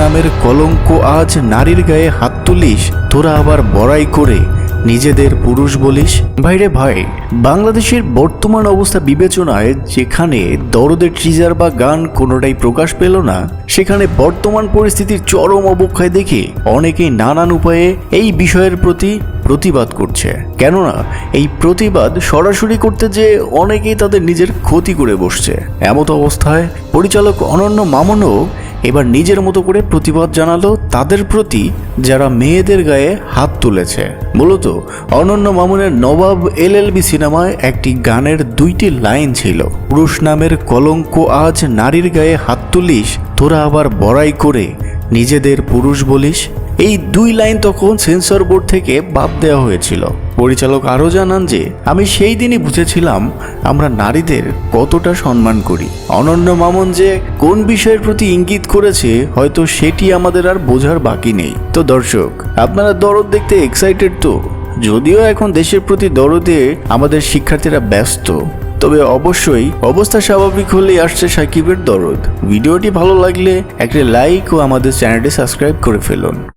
নামের কলঙ্ক আজ নারীর গায়ে হাত তুলিস, তোরা আবার বড়াই করে। নিজেদের পুরুষ বলিস? ভাইরে ভাই, বাংলাদেশের বর্তমান অবস্থা বিবেচনায় যেখানে দরদের ট্রিজার বা গান কোনোটাই প্রকাশ পেল না, সেখানে বর্তমান পরিস্থিতির চরম অবক্ষয় দেখে অনেকেই নানান উপায়ে এই বিষয়ের প্রতি প্রতিবাদ করছে। কেননা, এই প্রতিবাদ সরাসরি করতে যে অনেকেই তাদের নিজের ক্ষতি করে বসছে। এমত অবস্থায় পরিচালক অনন্য মামনও এবার নিজের মতো করে প্রতিবাদ জানালো তাদের প্রতি যারা মেয়েদের গায়ে হাত তুলেছে। মূলত অনন্য মামুনের নবাব এলএলবি সিনেমায় একটি গানের দুইটি লাইন ছিল। পুরুষ নামের কলঙ্ক আজ নারীর গায়ে হাত তুলিস, তোরা আবার বড়াই করে নিজেদের পুরুষ বলিস? এই দুই লাইন তখন সেন্সর বোর্ড থেকে বাদ দেওয়া হয়েছিল। পরিচালক আরও জানান যে, আমি সেই দিনই বুঝেছিলাম আমরা নারীদের কতটা সম্মান করি। অনন্য মামন যে কোন বিষয়ের প্রতি ইঙ্গিত করেছে, হয়তো সেটি আমাদের আর বোঝার বাকি নেই। তো দর্শক, আপনারা দরদ দেখতে এক্সাইটেড তো? যদিও এখন দেশের প্রতি দরদে আমাদের শিক্ষার্থীরা ব্যস্ত। তবে অবশ্যই অবস্থা স্বাভাবিক হলেই আসছে সাকিবের দরদ। ভিডিওটি ভালো লাগলে একটি লাইক ও আমাদের চ্যানেলটি সাবস্ক্রাইব করে ফেলুন।